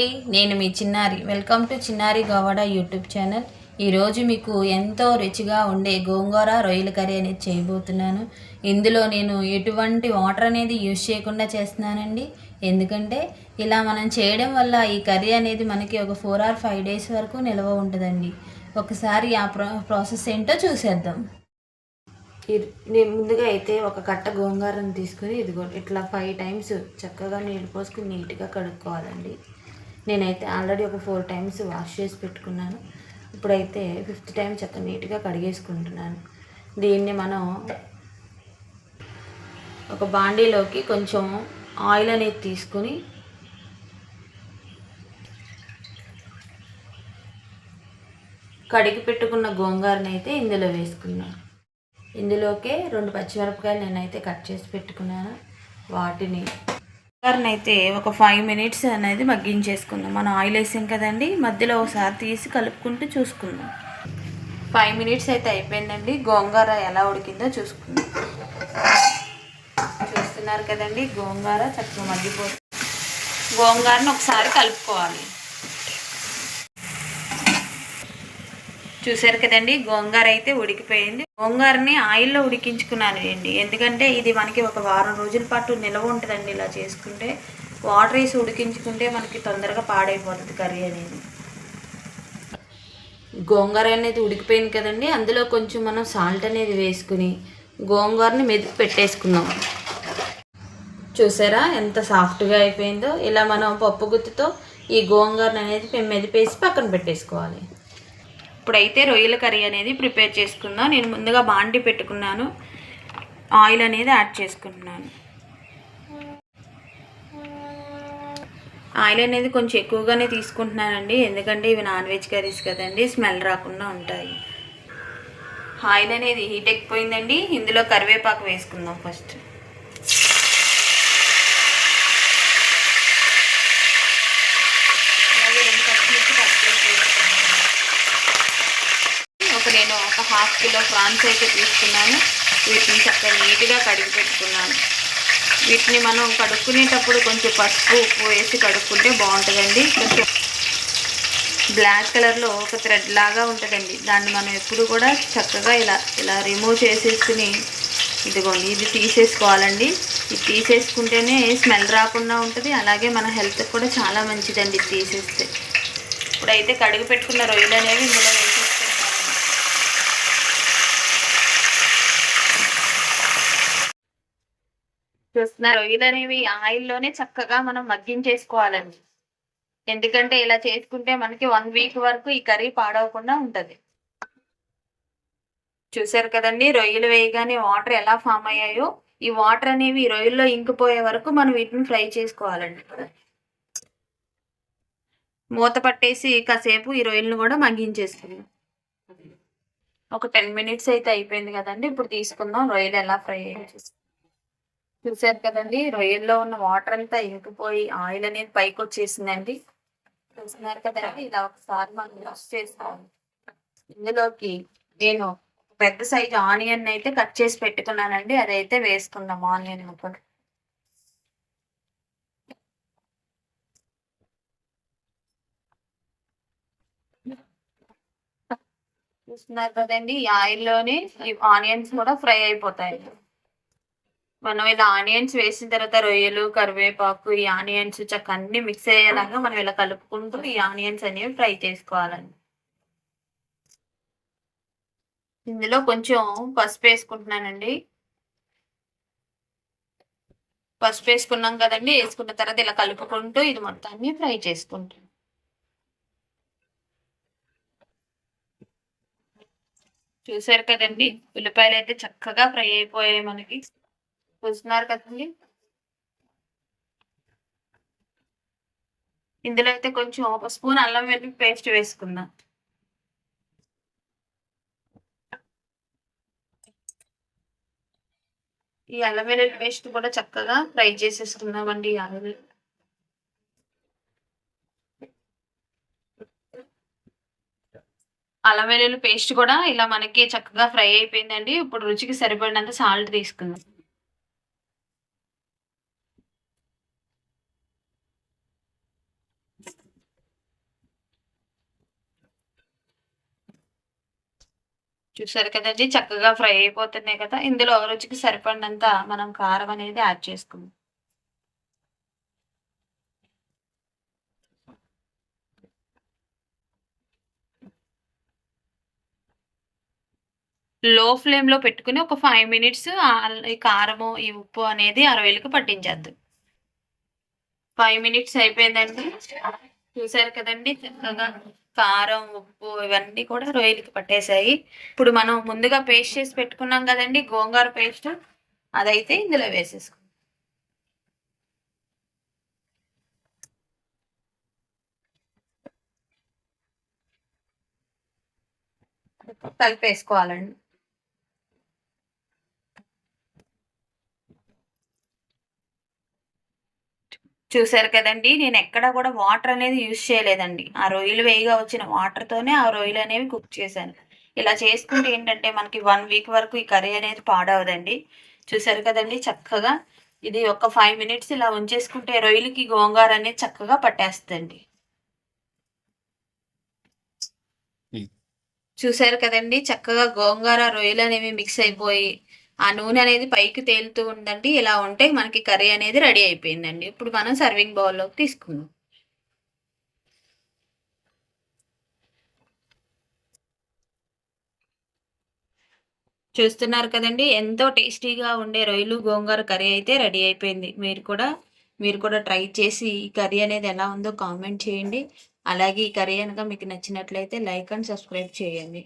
అండి నేను మీ చిన్నారి. వెల్కమ్ టు చిన్నారి గోవాడ యూట్యూబ్ ఛానల్. ఈరోజు మీకు ఎంతో రుచిగా ఉండే గోంగూర రొయ్యల కర్రీ అనేది చేయబోతున్నాను. ఇందులో నేను ఎటువంటి వాటర్ అనేది యూజ్ చేయకుండా చేస్తున్నానండి. ఎందుకంటే ఇలా మనం చేయడం వల్ల ఈ కర్రీ అనేది మనకి ఒక ఫోర్ ఆర్ ఫైవ్ డేస్ వరకు నిల్వ ఉంటుందండి. ఒకసారి ఆ ప్రో ప్రాసెస్ ఏంటో చూసేద్దాం. నేను ముందుగా అయితే ఒక కట్ట గోంగూరను తీసుకుని ఇదిగో ఇట్లా ఫైవ్ టైమ్స్ చక్కగా నీళ్ళు పోసుకుని నీట్గా కడుక్కోవాలండి. నేనైతే ఆల్రెడీ ఒక ఫోర్ టైమ్స్ వాష్ చేసి పెట్టుకున్నాను. ఇప్పుడైతే ఫిఫ్త్ టైం చక్కగా నీట్గా కడిగేసుకుంటున్నాను. దీన్ని మనం ఒక బాండీలోకి కొంచెం ఆయిల్ అనేది తీసుకుని కడిగి పెట్టుకున్న గోంగూరని అయితే ఇందులో వేసుకున్నాను ఇందులోకే రెండు పచ్చిమిరపకాయలు నేనైతే కట్ చేసి పెట్టుకున్నాను. వాటిని అయితే ఒక ఫైవ్ మినిట్స్ అనేది మగ్గించేసుకుందాం. మనం ఆయిల్ వేసాం కదండి మధ్యలో ఒకసారి తీసి కలుపుకుంటూ చూసుకుందాం. ఫైవ్ మినిట్స్ అయితే అయిపోయిందండి. గోంగూర ఎలా ఉడికిందో చూసుకుందాం. చూస్తున్నారు కదండి గోంగూర చక్కగా మగ్గిపోతుంది. గోంగూరని ఒకసారి కలుపుకోవాలి. చూసారు కదండి గోంగూర అయితే ఉడికిపోయింది. గోంగూరని ఆయిల్లో ఉడికించుకున్నాను అండి. ఎందుకంటే ఇది మనకి ఒక వారం రోజుల పాటు నిల్వ ఉంటుందండి ఇలా చేసుకుంటే. వాటర్ వేసి ఉడికించుకుంటే మనకి తొందరగా పాడైపోతుంది కర్రీ అనేది. గోంగూర అనేది ఉడికిపోయింది కదండి. అందులో కొంచెం మనం సాల్ట్ అనేది వేసుకుని గోంగూరని మెదిపి పెట్టేసుకుందాం చూసారా ఎంత సాఫ్ట్గా అయిపోయిందో. ఇలా మనం పప్పు గుత్తితో ఈ గోంగూరని అనేది మెదిపేసి పక్కన పెట్టేసుకోవాలి. ఇప్పుడైతే రొయ్యల కర్రీ అనేది ప్రిపేర్ చేసుకుందాం. నేను ముందుగా బాండి పెట్టుకున్నాను. ఆయిల్ అనేది యాడ్ చేసుకుంటున్నాను. ఆయిల్ అనేది కొంచెం ఎక్కువగానే తీసుకుంటున్నానండి. ఎందుకంటే ఇవి నాన్ వెజ్ కర్రీస్ కదండి. స్మెల్ రాకుండా ఉంటాయి. ఆయిల్ అనేది హీట్ ఎక్కిపోయిందండి. ఇందులో కరివేపాకు వేసుకుందాం ఫస్ట్ అలాగే రెండు పచ్చిమిర్చి కట్ చేసి వేసుకున్నాను ఒక నేను ఒక హాఫ్ కిలో ప్రాన్స్ అయితే తీసుకున్నాను. వీటిని చక్కగా నీట్గా కడిగి పెట్టుకున్నాను. వీటిని మనం కడుక్కునేటప్పుడు కొంచెం పసుపు ఉప్పు వేసి కడుక్కుంటే బాగుంటుందండి. కొంచెం బ్లాక్ కలర్లో ఒక థ్రెడ్ లాగా ఉంటుందండి. దాన్ని మనం ఎప్పుడు కూడా చక్కగా ఇలా ఇలా రిమూవ్ చేసేసుకుని ఇదిగోండి ఇది తీసేసుకోవాలండి. ఇది తీసేసుకుంటేనే స్మెల్ రాకుండా ఉంటుంది. అలాగే మన హెల్త్కి కూడా చాలా మంచిదండి ఇది తీసేస్తే. ఇప్పుడైతే కడిగి పెట్టుకున్న రొయ్యలు అనేవి ఇందులో చూస్తున్న రొయ్యలు అనేవి ఆయిల్లోనే చక్కగా మనం మగ్గించేసుకోవాలండి. ఎందుకంటే ఇలా చేసుకుంటే మనకి వన్ వీక్ వరకు ఈ కర్రీ పాడవకుండా ఉంటది. చూసారు కదండి రొయ్యలు వేయగానే వాటర్ ఎలా ఫామ్ అయ్యాయో ఈ వాటర్ అనేవి ఈ రొయ్యల్లో ఇంకిపోయే వరకు మనం వీటిని ఫ్రై చేసుకోవాలండి. మూత పట్టేసి కాసేపు ఈ రొయ్యలను కూడా మగ్గించేసుకుందాం. ఒక టెన్ మినిట్స్ అయితే అయిపోయింది కదండి ఇప్పుడు తీసుకుందాం రొయ్యలు ఎలా ఫ్రై అయ్యాయి చూసారు కదండి. రొయ్యల్లో ఉన్న వాటర్ అంతా ఇంకిపోయి ఆయిల్ అనేది పైకి వచ్చేసిందండి చూస్తున్నారు కదండి. ఇలా ఒకసారి మనం యూస్ చేసుకోవాలి ఇందులోకి నేను పెద్ద సైజు ఆనియన్ అయితే కట్ చేసి పెట్టుకున్నానండి. అదైతే వేసుకుందాం ఆనియన్ ముక్కలు చూస్తున్నారు కదండి. ఈ ఆయిల్లోనే ఈ ఆనియన్స్ కూడా ఫ్రై అయిపోతాయి మనం ఇలా ఆనియన్స్ వేసిన తర్వాత రొయ్యలు కరివేపాకు ఈ ఆనియన్స్ చక్క అన్ని మిక్స్ అయ్యేలాగా మనం ఇలా కలుపుకుంటూ ఈ ఆనియన్స్ అనేవి ఫ్రై చేసుకోవాలండి. ఇందులో కొంచెం పసుపు వేసుకుంటున్నానండి. పసుపు వేసుకున్నాం కదండి వేసుకున్న తర్వాత ఇలా కలుపుకుంటూ ఇది మొత్తాన్ని ఫ్రై చేసుకుంటాం. చూసారు కదండి ఉల్లిపాయలు అయితే చక్కగా ఫ్రై అయిపోయాయి మనకి. చూస్తున్నారు కదండి. ఇందులో అయితే కొంచెం ఒక స్పూన్ అల్లం వెల్లుల్లి పేస్ట్ వేసుకుందాం. ఈ అల్లం వెల్లుల్లి పేస్ట్ కూడా చక్కగా ఫ్రై చేసేసుకుందామండి ఈ అల్లం వెల్లుల్లి. పేస్ట్ కూడా ఇలా మనకి చక్కగా ఫ్రై అయిపోయిందండి. ఇప్పుడు రుచికి సరిపడినంత సాల్ట్ తీసుకుందాం. చూసారు కదండి చక్కగా ఫ్రై అయిపోతున్నాయి కదా. ఇందులో రుచికి సరిపడినంత మనం కారం అనేది యాడ్ చేసుకుందాం. లో ఫ్లేమ్లో పెట్టుకుని ఒక ఫైవ్ మినిట్స్ ఈ కారము ఈ ఉప్పు అనేది అరవైలకు పట్టించద్దు. పట్టించేద్దాం ఫైవ్ మినిట్స్ అయిపోయిందండి. చూసారు కదండి చక్కగా కారం ఉప్పు ఇవన్నీ కూడా రొయ్యలకి పట్టేశాయి. ఇప్పుడు మనం ముందుగా పేస్ట్ చేసి పెట్టుకున్నాం కదండి గోంగూర పేస్ట్. అదైతే ఇందులో వేసేసుకుంటాం కలిపేసుకోవాలండి. చూసారు కదండి. నేను ఎక్కడ కూడా వాటర్ అనేది యూజ్ చేయలేదండి. ఆ రొయ్యలు వేయిగా వచ్చిన వాటర్తోనే ఆ రొయ్యలు అనేవి కుక్ చేశాను. ఇలా చేసుకుంటే ఏంటంటే మనకి వన్ వీక్ వరకు ఈ కర్రీ అనేది పాడవదండి. చూసారు కదండి చక్కగా. ఇది ఒక ఫైవ్ మినిట్స్ ఇలా ఉంచేసుకుంటే రొయ్యలకి గోంగూర అనేది చక్కగా పట్టేస్తుంది చూసారు కదండి చక్కగా గోంగూర రొయ్యలు అనేవి మిక్స్ అయిపోయి ఆ నూనె అనేది పైకి తేలుతూ ఉందండి. ఇలా ఉంటే మనకి కర్రీ అనేది రెడీ అయిపోయిందండి. ఇప్పుడు మనం సర్వింగ్ బౌల్లోకి తీసుకుందాం. చూస్తున్నారు కదండి ఎంతో టేస్టీగా ఉండే రొయ్యలు గోంగూర కర్రీ అయితే రెడీ అయిపోయింది. మీరు కూడా మీరు కూడా ట్రై చేసి ఈ కర్రీ అనేది ఎలా ఉందో కామెంట్ చేయండి. అలాగే ఈ కర్రీ కనుక మీకు నచ్చినట్లయితే లైక్ అండ్ సబ్స్క్రైబ్ చేయండి.